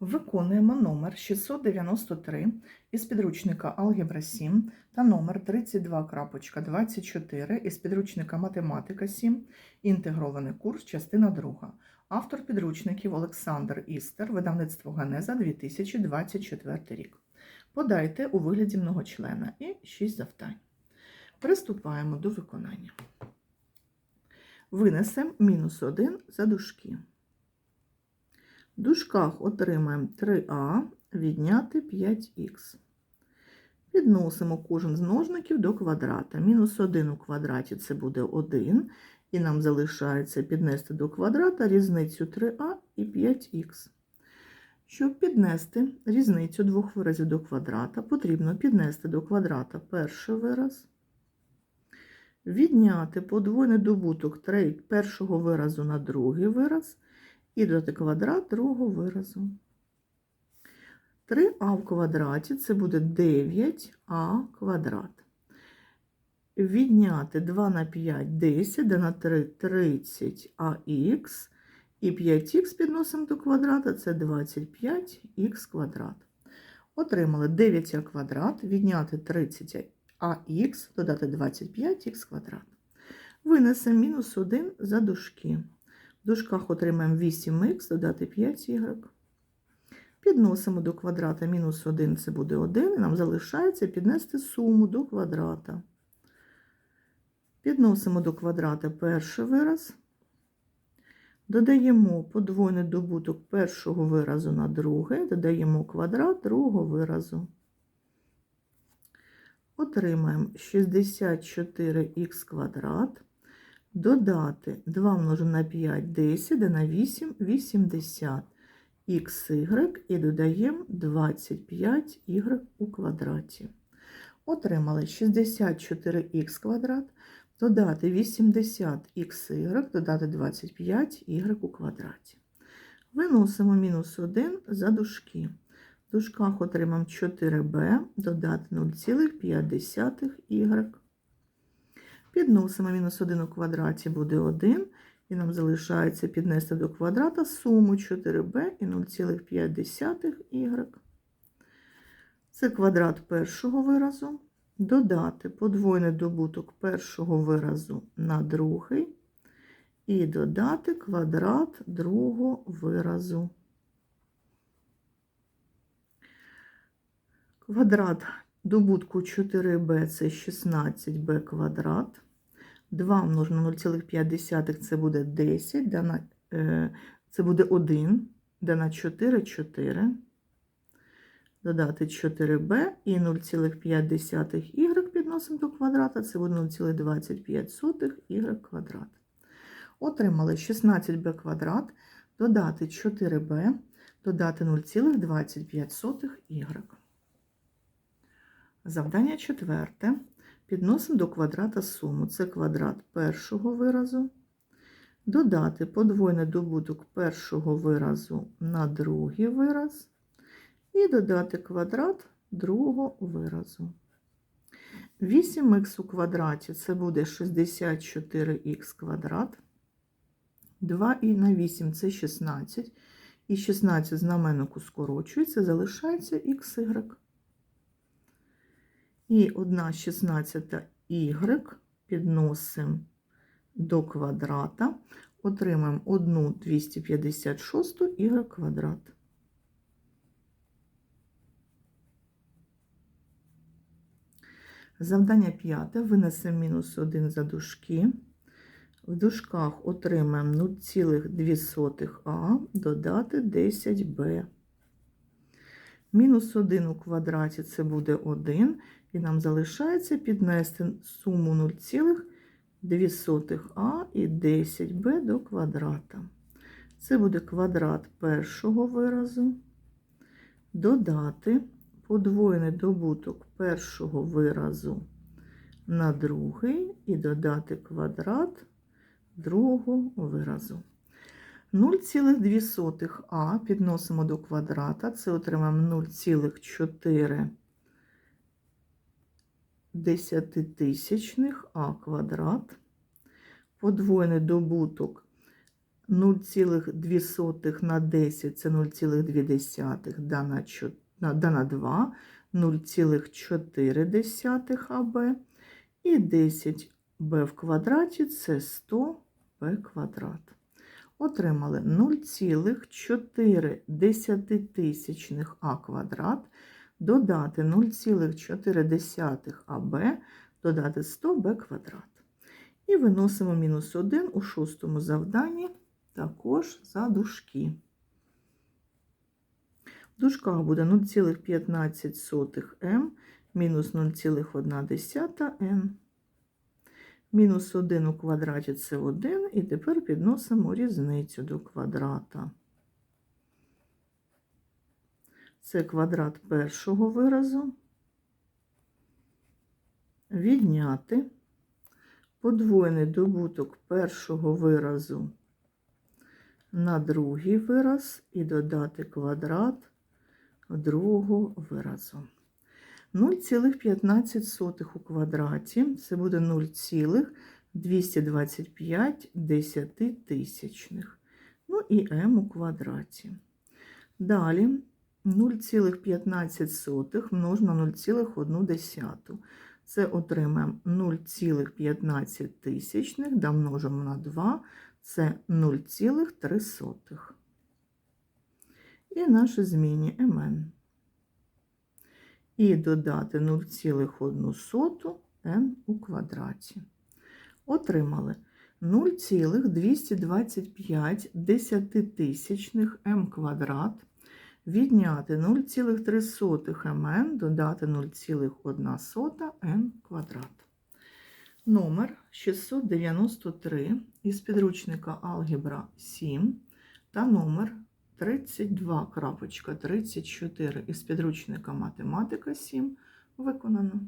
Виконуємо номер 693 із підручника Алгебра 7 та номер 32.24 із підручника Математика 7, інтегрований курс, частина 2. Автор підручників Олександр Істер, видавництво Генеза 2024 рік. Подайте у вигляді многочлена і 6 завдань. Приступаємо до виконання. Винесемо мінус 1 за дужки. В дужках отримаємо 3а відняти 5х. Підносимо кожен з множників до квадрата. Мінус 1 у квадраті це буде 1, і нам залишається піднести до квадрата різницю 3а і 5х. Щоб піднести різницю двох виразів до квадрата, потрібно піднести до квадрата перший вираз, відняти подвойний добуток першого виразу на другий вираз і додати квадрат другого виразу. 3а в квадраті це буде 9а квадрат. Відняти 2 на 5 10, де на 3 30ах, і 5х підносимо до квадрата, це 25х квадрат. Отримали 9а квадрат, відняти 30ах, додати 25х квадрат. Винесемо мінус 1 за дужки. В дужках отримаємо 8х, додати 5y. Підносимо до квадрата мінус 1, це буде 1, і нам залишається піднести суму до квадрата. Підносимо до квадрата перший вираз. Додаємо подвойний добуток першого виразу на другий, додаємо квадрат другого виразу. Отримаємо 64х квадрат. Додати 2 множимо на 5 10, де на 8 80 xy і додаємо 25y у квадраті. Отримали 64х квадрат, додати 80xy, додати 25y у квадраті. Виносимо мінус 1 за дужки. В дужках отримаємо 4b, додати 0,5y. Підносимо мінус 1 у квадраті буде 1, і нам залишається піднести до квадрата суму 4b і 0,5y. Це квадрат першого виразу. Додати подвойний добуток першого виразу на другий. І додати квадрат другого виразу. Квадрат добутку 4b це 16b квадрат. 2 множимо на 0,5 це буде 10, де на, е, це буде 1, де на 4 4. Додати 4b і 0,5y підносимо до квадрата, це буде 0,25y квадрат. Отримали 16b квадрат, додати 4b, додати 0,25y. Завдання четверте. Підносимо до квадрата суму. Це квадрат першого виразу. Додати подвойний добуток першого виразу на другий вираз. І додати квадрат другого виразу. 8х у квадраті це буде 64х квадрат. 2 і на 8 це 16. І 16 знаменнику скорочується, залишається xy. І 1 16 y підносимо до квадрата, отримаємо 1 256 y квадрат. Завдання п'яте. Винесемо мінус 1 за дужки. В дужках отримаємо 0,2а додати 10b. Мінус 1 у квадраті це буде 1. І нам залишається піднести суму 0,2а і 10b до квадрата. Це буде квадрат першого виразу. Додати подвоєний добуток першого виразу на другий і додати квадрат другого виразу. 0,2а підносимо до квадрата, це отримаємо 0,4 десятитисячних а квадрат, подвоєний добуток 0,2 на 10 це 0,2 да на, да на 2, 0,4 АБ і 10 b в квадраті це 100 b квадрат. Отримали 0,4 А квадрат, додати 0,4 АБ, додати 100 b квадрат. І виносимо мінус 1 у шостому завданні також за дужки. В дужках буде 0,15 м мінус 0,1 н. Мінус 1 у квадраті це 1, і тепер підносимо різницю до квадрата. Це квадрат першого виразу. Відняти подвоєний добуток першого виразу на другий вираз і додати квадрат другого виразу. 0,15 у квадраті це буде 0,225 десятитисячних. Ну і m у квадраті. Далі 0,15 множимо на 0,1. Це отримаємо 0,15 тисячних, да множимо на 2, це 0,3. І наші зміни mn і додати 0,1 n у квадраті. Отримали 0,225 десятитисячних м квадрат, відняти 0,3 мн, додати 0,1 n квадрат. Номер 693 із підручника Алгебра 7 та номер 32.34 із підручника Математика 7 виконано.